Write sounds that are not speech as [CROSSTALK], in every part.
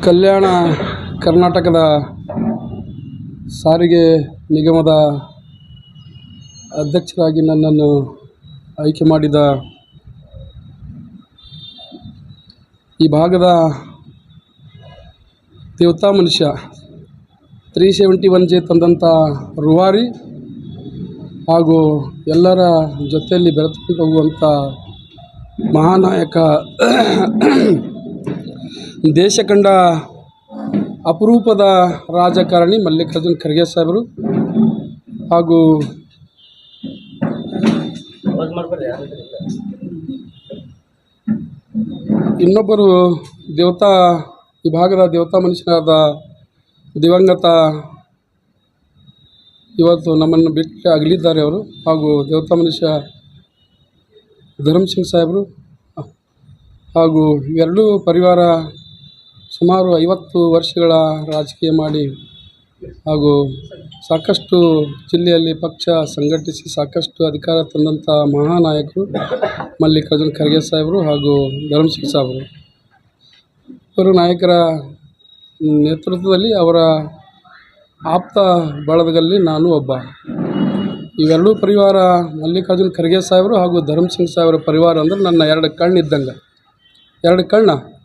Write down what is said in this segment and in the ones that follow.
ಕಲ್ಯಾಣ ಕರ್ನಾಟಕದ ಸಾರಿಗೆ ನಿಗಮದ ಅಧ್ಯಕ್ಷರಾಗಿ ನನ್ನನ್ನು ಆಯ್ಕೆ ಮಾಡಿದ ಈ ಭಾಗದ ದೇವತಾ ಮನುಷ್ಯ ತ್ರೀ ಸೆವೆಂಟಿ ಒನ್ ಜೆ ತಂದಂಥ ರೂವಾರಿ ಹಾಗೂ ಎಲ್ಲರ ಜೊತೆಯಲ್ಲಿ ಬೆರೆತುಕೊಂಡು ಹೋಗುವಂಥ ಮಹಾನಾಯಕ ದೇಶ ಕಂಡ ಅಪರೂಪದ ರಾಜಕಾರಣಿ ಮಲ್ಲಿಕಾರ್ಜುನ್ ಖರ್ಗೆ ಸಾಹೇಬರು ಹಾಗೂ ಇನ್ನೊಬ್ಬರು ದೇವತಾ ವಿಭಾಗದ ಭಾಗದ ದೇವತಾ ಮನುಷ್ಯನಾದ ದಿವಂಗತ ಇವತ್ತು ನಮ್ಮನ್ನು ಬಿಟ್ಟು ಅಗಲಿದ್ದಾರೆ ಅವರು ಹಾಗೂ ದೇವತಾ ಮನುಷ್ಯ ಧರ್ಮ್ ಸಿಂಗ್ ಸಾಹೇಬರು ಹಾಗೂ ಎರಡೂ ಪರಿವಾರ ಸುಮಾರು ಐವತ್ತು ವರ್ಷಗಳ ರಾಜಕೀಯ ಮಾಡಿ ಹಾಗೂ ಸಾಕಷ್ಟು ಜಿಲ್ಲೆಯಲ್ಲಿ ಪಕ್ಷ ಸಂಘಟಿಸಿ ಸಾಕಷ್ಟು ಅಧಿಕಾರ ತಂದಂಥ ಮಹಾನಾಯಕರು ಮಲ್ಲಿಕಾರ್ಜುನ್ ಖರ್ಗೆ ಸಾಹೇಬರು ಹಾಗೂ ಧರ್ಮಸಿಂಗ್ ಸಾಹೇಬರು. ಇಬ್ಬರು ನಾಯಕರ ನೇತೃತ್ವದಲ್ಲಿ ಅವರ ಆಪ್ತ ಬಳಗದಲ್ಲಿ ನಾನು ಒಬ್ಬ. ಇವೆರಡೂ ಪರಿವಾರ ಮಲ್ಲಿಕಾರ್ಜುನ್ ಖರ್ಗೆ ಸಾಹೇಬರು ಹಾಗೂ ಧರ್ಮಸಿಂಗ್ ಸಾಹೇಬರ ಪರಿವಾರ ಅಂದರೆ ನನ್ನ ಎರಡು ಕಣ್ಣು ಇದ್ದಂಗೆ. ಎರಡು ಕಣ್ಣು.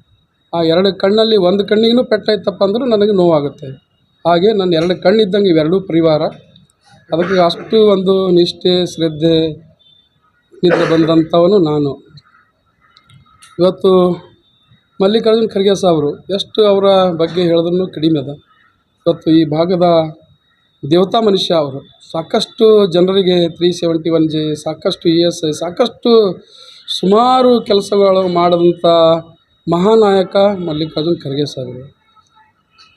ಆ ಎರಡು ಕಣ್ಣಲ್ಲಿ ಒಂದು ಕಣ್ಣಿಗೂ ಪೆಟ್ಟಾಯ್ತಪ್ಪ ಅಂದರೂ ನನಗೆ ನೋವಾಗುತ್ತೆ. ಹಾಗೆ ನನ್ನ ಎರಡು ಕಣ್ಣಿದ್ದಂಗೆ ಇವೆರಡೂ ಪರಿವಾರ. ಅದಕ್ಕೆ ಅಷ್ಟು ಒಂದು ನಿಷ್ಠೆ, ಶ್ರದ್ಧೆ, ನಿದ್ರೆ ಬಂದಂಥವನು ನಾನು. ಇವತ್ತು ಮಲ್ಲಿಕಾರ್ಜುನ್ ಖರ್ಗೆ ಸಾಹೇಬರು ಎಷ್ಟು ಅವರ ಬಗ್ಗೆ ಹೇಳಿದ್ರೂ ಕಡಿಮೆ ಅದ. ಇವತ್ತು ಈ ಭಾಗದ ದೇವತಾ ಮನುಷ್ಯ ಅವರು ಸಾಕಷ್ಟು ಜನರಿಗೆ ತ್ರೀ ಸೆವೆಂಟಿ ಒನ್ ಜೆ ಸಾಕಷ್ಟು ಇ ಎಸ್ ಐ, ಸಾಕಷ್ಟು ಸುಮಾರು ಕೆಲಸಗಳು ಮಾಡಿದಂಥ ಮಹಾನಾಯಕ ಮಲ್ಲಿಕಾರ್ಜುನ್ ಖರ್ಗೆ ಸಾಹೇಬರು.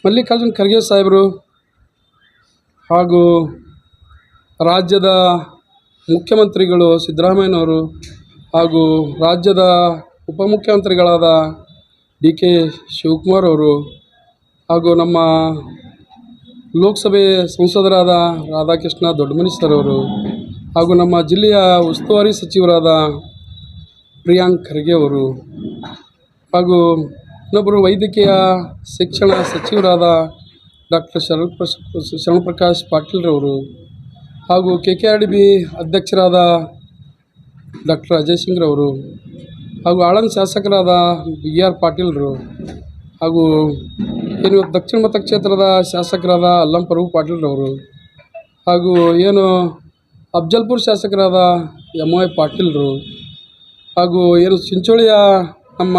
ಮಲ್ಲಿಕಾರ್ಜುನ್ ಖರ್ಗೆ ಸಾಹೇಬರು ಹಾಗೂ ರಾಜ್ಯದ ಮುಖ್ಯಮಂತ್ರಿಗಳು ಸಿದ್ದರಾಮಯ್ಯನವರು ಹಾಗೂ ರಾಜ್ಯದ ಉಪಮುಖ್ಯಮಂತ್ರಿಗಳಾದ ಡಿ ಕೆ ಶಿವಕುಮಾರ್ ಅವರು ಹಾಗೂ ನಮ್ಮ ಲೋಕಸಭೆ ಸಂಸದರಾದ ರಾಧಾಕೃಷ್ಣ ದೊಡ್ಡಮನಿ ಸರ್ ಅವರು ಹಾಗೂ ನಮ್ಮ ಜಿಲ್ಲೆಯ ಉಸ್ತುವಾರಿ ಸಚಿವರಾದ ಪ್ರಿಯಾಂಕ್ ಖರ್ಗೆ ಅವರು. ಹಾಗೂ ಇನ್ನೊಬ್ಬರು ವೈದ್ಯಕೀಯ ಶಿಕ್ಷಣ ಸಚಿವರಾದ ಡಾಕ್ಟರ್ ಶರಣ ಶರಣಪ್ರಕಾಶ್ ಪಾಟೀಲ್ರವರು ಹಾಗೂ K K R D B ಅಧ್ಯಕ್ಷರಾದ ಡಾಕ್ಟರ್ ಅಜಯ್ ಸಿಂಗ್ರವರು ಹಾಗೂ ಆಳಂದ ಶಾಸಕರಾದ ಬಿ ಆರ್ ಪಾಟೀಲ್ರು ಹಾಗೂ ಏನು ದಕ್ಷಿಣ ಮತಕ್ಷೇತ್ರದ ಶಾಸಕರಾದ ಅಲ್ಲಂ ಪ್ರಭು ಪಾಟೀಲ್ರವರು ಹಾಗೂ ಏನು ಅಫ್ಜಲ್ಪುರ್ ಶಾಸಕರಾದ ಎಂ ವೈ ಪಾಟೀಲ್ರು ಹಾಗೂ ಏನು ಚಿಂಚೋಳಿಯ ನಮ್ಮ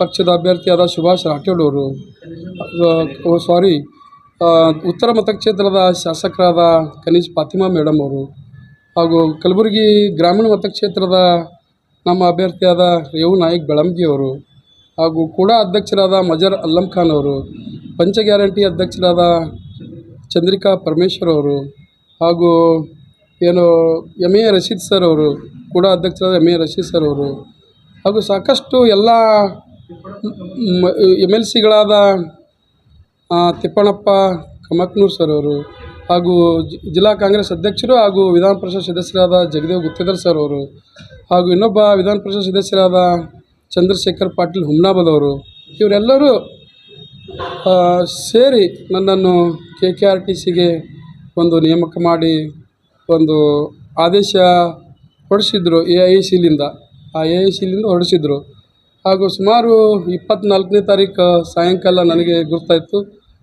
ಪಕ್ಷದ ಅಭ್ಯರ್ಥಿಯಾದ ಸುಭಾಷ್ ರಾಠೋಡ್ ಅವರು ಸಾರಿ ಉತ್ತರ ಮತಕ್ಷೇತ್ರದ ಶಾಸಕರಾದ ಕನೀಶ್ ಫಾತಿಮಾ ಮೇಡಮ್ ಅವರು ಹಾಗೂ ಕಲಬುರಗಿ ಗ್ರಾಮೀಣ ಮತಕ್ಷೇತ್ರದ ನಮ್ಮ ಅಭ್ಯರ್ಥಿಯಾದ ರೇವು ನಾಯಕ್ ಬೆಳಂಗಿ ಅವರು ಹಾಗೂ ಕೂಡ ಅಧ್ಯಕ್ಷರಾದ ಮಜರ್ ಅಲ್ಲಂ ಖಾನ್ ಅವರು, ಪಂಚ ಗ್ಯಾರಂಟಿ ಅಧ್ಯಕ್ಷರಾದ ಚಂದ್ರಿಕಾ ಪರಮೇಶ್ವರ್ ಅವರು ಹಾಗೂ ಏನು ಎಂ ಎ ರಶೀದ್ ಸರ್ ಅವರು, ಕೂಡ ಅಧ್ಯಕ್ಷರಾದ ಎಂ ಎ ರಶೀದ್ ಸರ್ ಅವರು ಹಾಗೂ ಸಾಕಷ್ಟು ಎಲ್ಲ ಎಂ ಎಲ್ ಸಿಗಳಾದ ತಿಪ್ಪಣಪ್ಪ ಕಮಕ್ನೂರ್ ಸರ್ ಅವರು ಹಾಗೂ ಜಿಲ್ಲಾ ಕಾಂಗ್ರೆಸ್ ಅಧ್ಯಕ್ಷರು ಹಾಗೂ ವಿಧಾನ ಪರಿಷತ್ ಸದಸ್ಯರಾದ ಜಗದೇವ್ ಗುತ್ತೇದರ್ ಸರ್ ಅವರು ಹಾಗೂ ಇನ್ನೊಬ್ಬ ವಿಧಾನ ಪರಿಷತ್ ಸದಸ್ಯರಾದ ಚಂದ್ರಶೇಖರ್ ಪಾಟೀಲ್ ಹುಮ್ನಾಬಾದ್ ಅವರು ಇವರೆಲ್ಲರೂ ಸೇರಿ ನನ್ನನ್ನು ಕೆ ಕೆ ಆರ್ ಟಿ ಸಿಗೆ ಒಂದು ನೇಮಕ ಮಾಡಿ ಒಂದು ಆದೇಶ ಹೊರಡಿಸಿದ್ರು ಎ ಐ ಸಿಲಿಂದ ಆ ಎ ಐ ಸಿಲಿಂದ ಹೊರಡಿಸಿದ್ರು. ಹಾಗೂ ಸುಮಾರು ಇಪ್ಪತ್ತ್ನಾಲ್ಕನೇ ತಾರೀಕು ಸಾಯಂಕಾಲ ನನಗೆ ಗುರ್ತಾಯಿತು.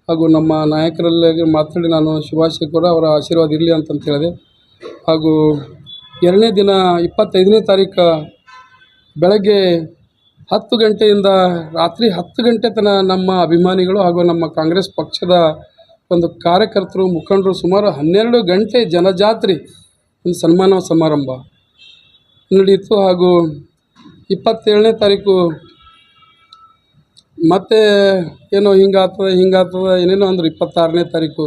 ಹಾಗೂ ನಮ್ಮ ನಾಯಕರಲ್ಲಿ ಮಾತಾಡಿ ನಾನು ಶುಭಾಶಯ ಕೂಡ ಅವರ ಆಶೀರ್ವಾದ ಇರಲಿ ಅಂತಂತ ಹೇಳಿದೆ. ಹಾಗೂ ಎರಡನೇ ದಿನ ಇಪ್ಪತ್ತೈದನೇ ತಾರೀಕು ಬೆಳಗ್ಗೆ ಹತ್ತು ಗಂಟೆಯಿಂದ ರಾತ್ರಿ ಹತ್ತು ಗಂಟೆ ತನಕ ನಮ್ಮ ಅಭಿಮಾನಿಗಳು ಹಾಗೂ ನಮ್ಮ ಕಾಂಗ್ರೆಸ್ ಪಕ್ಷದ ಒಂದು ಕಾರ್ಯಕರ್ತರು, ಮುಖಂಡರು ಸುಮಾರು ಹನ್ನೆರಡು ಗಂಟೆ ಜನಜಾತ್ರಿ ಒಂದು ಸನ್ಮಾನ ಸಮಾರಂಭ. ನಡೆಯಿತು ಹಾಗೂ ಇಪ್ಪತ್ತೇಳನೇ ತಾರೀಕು ಮತ್ತೆ ಏನೋ ಹಿಂಗಾಗ್ತದೆ ಹಿಂಗಾಗ್ತದೆ, ಏನೇನೋ ಅಂದರು ಇಪ್ಪತ್ತಾರನೇ ತಾರೀಕು.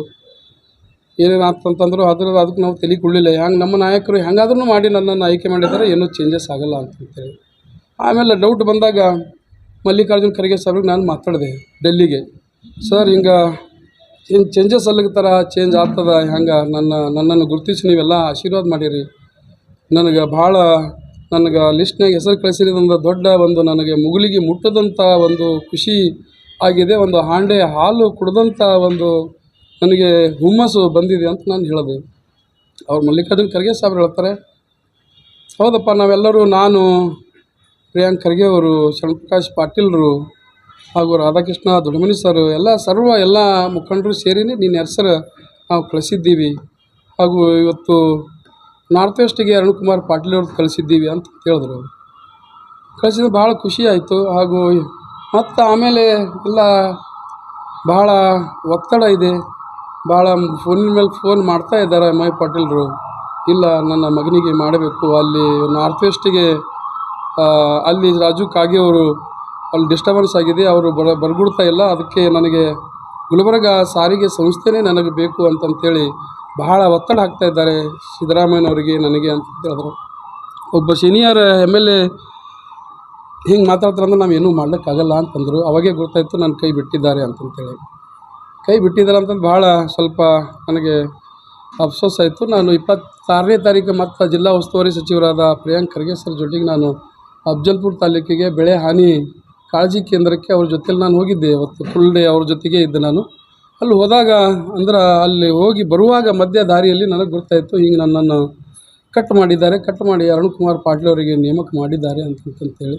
ಏನೇನು ಆಗ್ತಂತಂದ್ರು ಅದ್ರ ಅದಕ್ಕೆ ನಾವು ತಲೆ ಕೊಡಲಿಲ್ಲ ಹೆಂಗೆ ನಮ್ಮ ನಾಯಕರು ಹೆಂಗಾದ್ರೂ ಮಾಡಿ ನನ್ನನ್ನು ಆಯ್ಕೆ ಮಾಡಿದ್ದಾರೆ, ಏನೂ ಚೇಂಜಸ್ ಆಗಲ್ಲ ಅಂತಂತೇಳಿ. ಆಮೇಲೆ ಡೌಟ್ ಬಂದಾಗ ಮಲ್ಲಿಕಾರ್ಜುನ್ ಖರ್ಗೆ ಸಾಹೇಬ್ರಿಗೆ ನಾನು ಮಾತಾಡಿದೆ ಡೆಲ್ಲಿಗೆ. ಸರ್, ಹಿಂಗೆ ಏನು ಚೇಂಜಸ್ ಅಲ್ಲಗ್ತಾರ ಚೇಂಜ್ ಆಗ್ತದ? ಹೆಂಗೆ ನನ್ನ, ನನ್ನನ್ನು ಗುರುತಿಸಿ ನೀವೆಲ್ಲ ಆಶೀರ್ವಾದ ಮಾಡಿರಿ. ನನಗೆ ಭಾಳ ನನಗೆ ಲಿಸ್ಟ್ನಾಗ ಹೆಸರು ಕಳಿಸಿರೋದಂಥ ದೊಡ್ಡ ಒಂದು ನನಗೆ ಮುಗುಲಿಗೆ ಮುಟ್ಟದಂಥ ಒಂದು ಖುಷಿ ಆಗಿದೆ, ಒಂದು ಹಾಂಡೆ ಹಾಲು ಕುಡ್ದಂಥ ಒಂದು ನನಗೆ ಹುಮ್ಮಸ್ಸು ಬಂದಿದೆ ಅಂತ ನಾನು ಹೇಳೋದು ಅವ್ರು ಮಲ್ಲಿಕಾರ್ಜುನ್ ಖರ್ಗೆ ಸಾಹೇಬ್ರು ಹೇಳ್ತಾರೆ, ಹೌದಪ್ಪ, ನಾವೆಲ್ಲರೂ ನಾನು, ಪ್ರಿಯಾಂಕ್ ಖರ್ಗೆ ಅವರು, ಶರಣಪ್ರಕಾಶ್ ಪಾಟೀಲ್ರು ಹಾಗೂ ರಾಧಾಕೃಷ್ಣ ದೊಡ್ಡಮನಿ ಸರ್ ಎಲ್ಲ ಸರ್ವ ಎಲ್ಲ ಮುಖಂಡರು ಸೇರಿನೇ ನಿನ್ನ ಹೆಸರು ನಾವು ಕಳಿಸಿದ್ದೀವಿ. ಹಾಗೂ ಇವತ್ತು ನಾರ್ತ್ ವೆಸ್ಟಿಗೆ ಅರುಣ್ ಕುಮಾರ್ ಪಾಟೀಲ್ ಅವ್ರದ್ದು ಕಳಿಸಿದ್ದೀವಿ ಅಂತ ಕೇಳಿದ್ರು ಅವರು. ಕಳಿಸಿದ್ರೆ ಭಾಳ ಖುಷಿ ಆಯಿತು ಹಾಗೂ ಮತ್ತು ಆಮೇಲೆ ಎಲ್ಲ ಭಾಳ ಒತ್ತಡ ಇದೆ. ಭಾಳ ಫೋನಿನ ಮೇಲೆ ಫೋನ್ ಮಾಡ್ತಾ ಇದ್ದಾರೆ ಎಂ ಐ ಪಾಟೀಲ್ರು. ಇಲ್ಲ, ನನ್ನ ಮಗನಿಗೆ ಮಾಡಬೇಕು. ಅಲ್ಲಿ ನಾರ್ತ್ ವೆಸ್ಟಿಗೆ ಅಲ್ಲಿ ರಾಜು ಕಾಗೆ ಅವರು ಅಲ್ಲಿ ಡಿಸ್ಟರ್ಬೆನ್ಸ್ ಆಗಿದೆ. ಅವರು ಬರ, ಬರ್ಗುಡ್ತಾ ಇಲ್ಲ. ಅದಕ್ಕೆ ನನಗೆ ಗುಲ್ಬರ್ಗ ಸಾರಿಗೆ ಸಂಸ್ಥೆನೇ ನನಗೆ ಬೇಕು ಅಂತಂತೇಳಿ ಬಹಳ ಒತ್ತಡ ಹಾಕ್ತಾ ಇದ್ದಾರೆ ಸಿದ್ದರಾಮಯ್ಯನವರಿಗೆ ನನಗೆ ಅಂತ ಹೇಳಿದ್ರು. ಒಬ್ಬ ಸೀನಿಯರ್ ಎಂ ಎಲ್ ಎ ಹಿಂಗೆ ಮಾತಾಡ್ತಾರೆ ಅಂದ್ರೆ ನಾವು ಏನೂ ಮಾಡ್ಲಿಕ್ಕಾಗಲ್ಲ ಅಂತಂದರು. ಅವಾಗೇ ಗೊತ್ತಾಯಿತು ನನ್ನ ಕೈ ಬಿಟ್ಟಿದ್ದಾರೆ ಅಂತಂತೇಳಿ. ಕೈ ಬಿಟ್ಟಿದ್ದಾರೆ ಅಂತಂದು ಭಾಳ ಸ್ವಲ್ಪ ನನಗೆ ಅಫ್ಸೋಸ್ ಆಯಿತು. ನಾನು ಇಪ್ಪತ್ತಾರನೇ ತಾರೀಕು ಮತ್ತು ಜಿಲ್ಲಾ ಉಸ್ತುವಾರಿ ಸಚಿವರಾದ ಪ್ರಿಯಾಂಕ್ ಖರ್ಗೆ ಸರ್ ಜೊತೆಗೆ ನಾನು ಅಫ್ಜಲ್ಪುರ್ ತಾಲೂಕಿಗೆ ಬೆಳೆ ಹಾನಿ ಕಾಳಜಿ ಕೇಂದ್ರಕ್ಕೆ ಅವ್ರ ಜೊತೆಲಿ ನಾನು ಹೋಗಿದ್ದೆ. ಅವತ್ತು ಫುಲ್ ಡೇ ಅವ್ರ ಜೊತೆಗೆ ಇದ್ದೆ ನಾನು. ಅಲ್ಲಿ ಹೋದಾಗ ಅಂದ್ರೆ ಅಲ್ಲಿ ಹೋಗಿ ಬರುವಾಗ ಮಧ್ಯ ದಾರಿಯಲ್ಲಿ ನನಗೆ ಗೊತ್ತಾಯಿತು ಹಿಂಗೆ ನನ್ನನ್ನು ಕಟ್ ಮಾಡಿದ್ದಾರೆ. ಕಟ್ ಮಾಡಿ ಅರುಣ್ ಕುಮಾರ್ ಪಾಟೀಲ್ ಅವರಿಗೆ ನೇಮಕ ಮಾಡಿದ್ದಾರೆ ಅಂತಂತೇಳಿ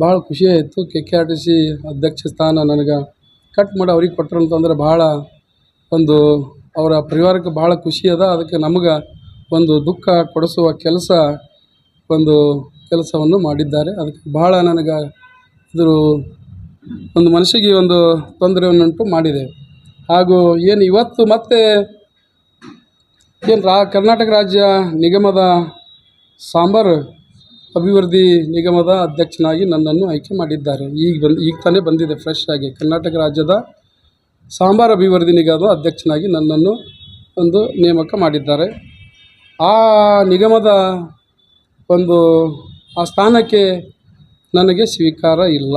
ಭಾಳ ಖುಷಿಯಾಯಿತು K K R T C ಅಧ್ಯಕ್ಷ ಸ್ಥಾನ ನನಗೆ ಕಟ್ ಮಾಡಿ ಅವ್ರಿಗೆ ಕೊಟ್ಟರು ಅಂತಂದ್ರೆ ಭಾಳ ಒಂದು ಅವರ ಪರಿವಾರಕ್ಕೆ ಭಾಳ ಖುಷಿ ಅದ. ಅದಕ್ಕೆ ನಮಗೆ ಒಂದು ದುಃಖ ಕೊಡಿಸುವ ಕೆಲಸ, ಒಂದು ಕೆಲಸವನ್ನು ಮಾಡಿದ್ದಾರೆ. ಅದಕ್ಕೆ ಭಾಳ ನನಗೆ ಇದು ಒಂದು ಮನಸ್ಸಿಗೆ ಒಂದು ತೊಂದರೆಯನ್ನುಂಟು ಮಾಡಿದೆ. ಹಾಗೂ ಏನು ಇವತ್ತು ಮತ್ತೆ ಏನು ರಾ, ಕರ್ನಾಟಕ ರಾಜ್ಯ ನಿಗಮದ ಸಾಂಬಾರು ಅಭಿವೃದ್ಧಿ ನಿಗಮದ ಅಧ್ಯಕ್ಷನಾಗಿ ನನ್ನನ್ನು ಆಯ್ಕೆ ಮಾಡಿದ್ದಾರೆ. ಈಗ ಬಂದು, ಈಗ ತಾನೇ ಬಂದಿದೆ ಫ್ರೆಶ್ ಆಗಿ. ಕರ್ನಾಟಕ ರಾಜ್ಯದ ಸಾಂಬಾರು ಅಭಿವೃದ್ಧಿ ನಿಗಮದ ಅಧ್ಯಕ್ಷನಾಗಿ ನನ್ನನ್ನು ಒಂದು ನೇಮಕ ಮಾಡಿದ್ದಾರೆ. ಆ ನಿಗಮದ ಒಂದು, ಆ ಸ್ಥಾನಕ್ಕೆ ನನಗೆ ಸ್ವೀಕಾರ ಇಲ್ಲ.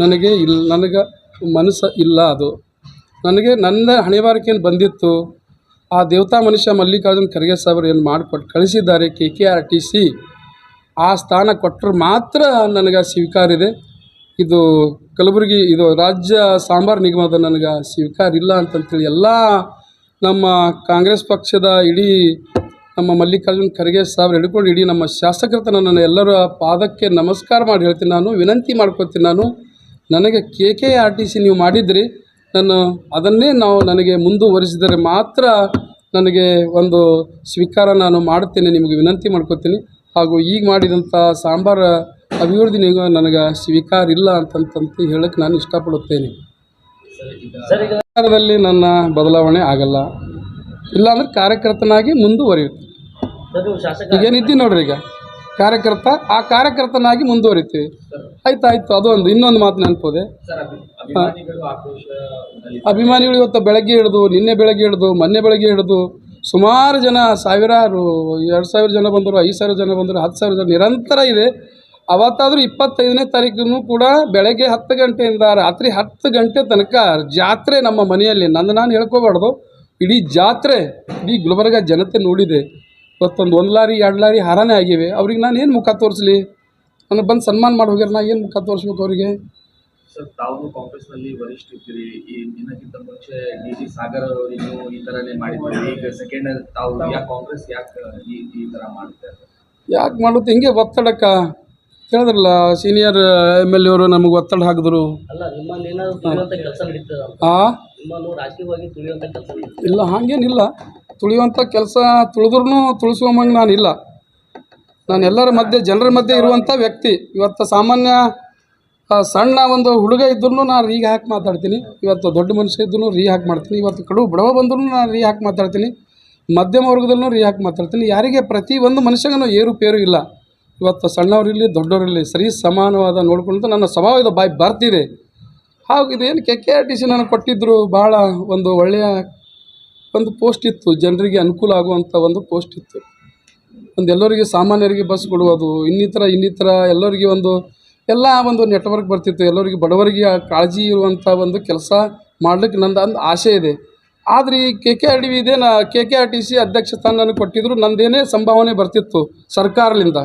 ನನಗೆ ಇಲ್ಲ ನನಗೆ ಮನಸ್ಸು ಇಲ್ಲ ಅದು. ನನಗೆ ನನ್ನ ಹಣೆಬಾರಿಕೆಯನ್ನು ಬಂದಿತ್ತು? ಆ ದೇವತಾ ಮನುಷ್ಯ ಮಲ್ಲಿಕಾರ್ಜುನ್ ಖರ್ಗೆ ಸಾಹೇಬರು ಏನು ಮಾಡಿಕೊಟ್ಟು ಕಳಿಸಿದ್ದಾರೆ K K R T C. ಆ ಸ್ಥಾನ ಕೊಟ್ಟರೆ ಮಾತ್ರ ನನಗೆ ಸ್ವೀಕಾರ ಇದೆ. ಇದು ಕಲಬುರಗಿ, ಇದು ರಾಜ್ಯ ಸಾಂಬಾರು ನಿಗಮದ ನನಗೆ ಸ್ವೀಕಾರ ಇಲ್ಲ ಅಂತಂತೇಳಿ ಎಲ್ಲ ನಮ್ಮ ಕಾಂಗ್ರೆಸ್ ಪಕ್ಷದ ಇಡೀ ನಮ್ಮ ಮಲ್ಲಿಕಾರ್ಜುನ್ ಖರ್ಗೆ ಸಾಹೇಬ್ರು ಹಿಡ್ಕೊಂಡು ಇಡೀ ನಮ್ಮ ಶಾಸಕರ ನನ್ನ ಎಲ್ಲರ ಪಾದಕ್ಕೆ ನಮಸ್ಕಾರ ಮಾಡಿ ಹೇಳ್ತೀನಿ ನಾನು, ವಿನಂತಿ ಮಾಡ್ಕೊತೀನಿ ನಾನು. ನನಗೆ K K R T C ನೀವು ಮಾಡಿದ್ರಿ. ನಾನು ಅದನ್ನೇ ನಾವು ನನಗೆ ಮುಂದುವರಿಸಿದರೆ ಮಾತ್ರ ನನಗೆ ಒಂದು ಸ್ವೀಕಾರ ನಾನು ಮಾಡುತ್ತೇನೆ ನಿಮಗೆ ವಿನಂತಿ ಮಾಡ್ಕೊತೀನಿ. ಹಾಗೂ ಈಗ ಮಾಡಿದಂಥ ಸಾಂಬಾರ ಅಭಿವೃದ್ಧಿ ನಿಗಮ ನನಗೆ ಸ್ವೀಕಾರ ಇಲ್ಲ ಅಂತಂತಂತ ಹೇಳಕ್ಕೆ ನಾನು ಇಷ್ಟಪಡುತ್ತೇನೆ. ಸರ್ಕಾರದಲ್ಲಿ ನನ್ನ ಬದಲಾವಣೆ ಆಗಲ್ಲ. ಇಲ್ಲಾಂದ್ರೆ ಕಾರ್ಯಕರ್ತನಾಗಿ ಮುಂದುವರಿಯುತ್ತೆ. ಈಗೇನಿದ್ದೀನಿ ನೋಡ್ರಿ ಈಗ? ಕಾರ್ಯಕರ್ತ ಆ ಕಾರ್ಯಕರ್ತನಾಗಿ ಮುಂದುವರಿತೀವಿ. ಆಯ್ತು ಆಯ್ತು ಅದು ಒಂದು ಇನ್ನೊಂದು ಮಾತು ನೆನಪೋದೆ. ಅಭಿಮಾನಿಗಳು ಇವತ್ತು ಬೆಳಗ್ಗೆ ಹಿಡಿದು ನಿನ್ನೆ ಬೆಳಗ್ಗೆ ಹಿಡಿದು ಮೊನ್ನೆ ಬೆಳಗ್ಗೆ ಹಿಡಿದು ಸುಮಾರು ಜನ ಸಾವಿರಾರು ಎರಡು ಸಾವಿರ ಜನ ಬಂದರು ಐದು ಸಾವಿರ ಜನ ಬಂದರು ಹತ್ತು ಸಾವಿರ ಜನ ನಿರಂತರ ಇದೆ. ಅವತ್ತಾದರೂ ಇಪ್ಪತ್ತೈದನೇ ತಾರೀಕು ಕೂಡ ಬೆಳಗ್ಗೆ ಹತ್ತು ಗಂಟೆಯಿಂದ ರಾತ್ರಿ ಹತ್ತು ಗಂಟೆ ತನಕ ಜಾತ್ರೆ ನಮ್ಮ ಮನೆಯಲ್ಲಿ. ನಂದು ನಾನು ಹೇಳ್ಕೋಬಾರ್ದು. ಇಡೀ ಜಾತ್ರೆ ಇಡೀ ಗುಲ್ಬರ್ಗ ಜನತೆ ನೋಡಿದೆ. ಇವತ್ತೊಂದು ಒಂದು ಲಾರಿ ಎರಡು ಲಾರಿ ಹಾರಾನೇ ಆಗಿವೆ. ಅವ್ರಿಗೆ ನಾನು ಏನು ಮುಖ ತೋರಿಸ್ಲಿ? ನನಗೆ ಬಂದು ಸನ್ಮಾನ ಮಾಡಿ ಹೋಗ್ಯಾರ ನಾ ಏನು ಮುಖ ತೋರಿಸ್ಬೇಕು ಅವರಿಗೆ? ಸರ್ ತಾವು ಕಾಂಗ್ರೆಸ್ನಲ್ಲಿ ವರಿಷ್ಠ ಇದ್ದೀರಿ. ಈ ದಿನಕ್ಕಿಂತ ಮುಂಚೆ ಡಿ ಸಿ ಸಾಗರ್ ಅವರಿಗೂ ಈ ಥರನೇ ಮಾಡಿದ್ರು ಈಗ ಸೆಕೆಂಡ್ ತಾವು ಯಾಕೆ ಕಾಂಗ್ರೆಸ್ ಯಾಕೆ ಈ ಈ ಥರ ಮಾಡುತ್ತೆ? ಯಾಕೆ ಮಾಡುತ್ತೆ? ಹಿಂಗೆ ಒತ್ತಡಕ್ಕ? ಹೇಳಿದ್ರಲ್ಲ ಸೀನಿಯರ್ ಎಂ ಎಲ್ ಎ ಅವರು ನಮಗೆ ಒತ್ತಡ ಹಾಕಿದ್ರು. ಅಲ್ಲ ಇಲ್ಲ, ಹಾಗೇನಿಲ್ಲ. ತುಳಿಯುವಂಥ ಕೆಲಸ ತುಳಿದ್ರೂ ತುಳಿಸುವಂಗೆ ನಾನಿಲ್ಲ. ನಾನು ಎಲ್ಲರ ಮಧ್ಯೆ, ಜನರ ಮಧ್ಯೆ ಇರುವಂಥ ವ್ಯಕ್ತಿ. ಇವತ್ತು ಸಾಮಾನ್ಯ ಸಣ್ಣ ಒಂದು ಹುಡುಗ ಇದ್ರೂ ನಾನು ರೀ ಹಾಕಿ ಮಾತಾಡ್ತೀನಿ. ಇವತ್ತು ದೊಡ್ಡ ಮನುಷ್ಯ ಇದ್ರೂ ರೀ ಹಾಕಿ ಮಾಡ್ತೀನಿ. ಇವತ್ತು ಕಡು ಬಡವ ಬಂದ್ರೂ ನಾನು ರೀ ಹಾಕಿ ಮಾತಾಡ್ತೀನಿ. ಮಧ್ಯಮ ವರ್ಗದಲ್ಲೂ ರೀ ಹಾಕಿ ಮಾತಾಡ್ತೀನಿ. ಯಾರಿಗೆ ಪ್ರತಿ ಒಂದು ಮನುಷ್ಯಗೂ ಏರುಪೇರು ಇಲ್ಲ. ಇವತ್ತು ಸಣ್ಣವರಿರಲಿ, ದೊಡ್ಡವರಿರಲಿ, ಸರಿ ಸಮಾನವಾದ ನೋಡ್ಕೊಂಡು ನನ್ನ ಸ್ವಭಾವ ಬಾಯಿ ಬರ್ತಿದೆ. ಹಾಗೂ ಇದೇನು K K R T C ನನಗೆ ಕೊಟ್ಟಿದ್ದರು ಭಾಳ ಒಂದು ಒಳ್ಳೆಯ ಒಂದು ಪೋಸ್ಟ್ ಇತ್ತು. ಜನರಿಗೆ ಅನುಕೂಲ ಆಗುವಂಥ ಒಂದು ಪೋಸ್ಟ್ ಇತ್ತು. ಒಂದು ಎಲ್ಲರಿಗೆ ಸಾಮಾನ್ಯರಿಗೆ ಬಸ್ ಕೊಡುವುದು, ಇನ್ನಿತರ ಇನ್ನಿತರ ಎಲ್ಲರಿಗೆ ಒಂದು ಎಲ್ಲ ಒಂದು ನೆಟ್ವರ್ಕ್ ಬರ್ತಿತ್ತು. ಎಲ್ಲರಿಗೆ ಬಡವರಿಗೆ ಕಾಳಜಿ ಇರುವಂಥ ಒಂದು ಕೆಲಸ ಮಾಡ್ಲಿಕ್ಕೆ ನಂದು ಒಂದು ಆಸೆ ಇದೆ. ಆದರೆ ಈ ಕೆ ಕೆ ಆರ್ ಡಿ ಇದೇನ K K R T C ಅಧ್ಯಕ್ಷ ಸ್ಥಾನ ನನಗೆ ಕೊಟ್ಟಿದ್ರು. ನಂದೇನೇ ಸಂಭಾವನೆ ಬರ್ತಿತ್ತು ಸರ್ಕಾರದಿಂದ.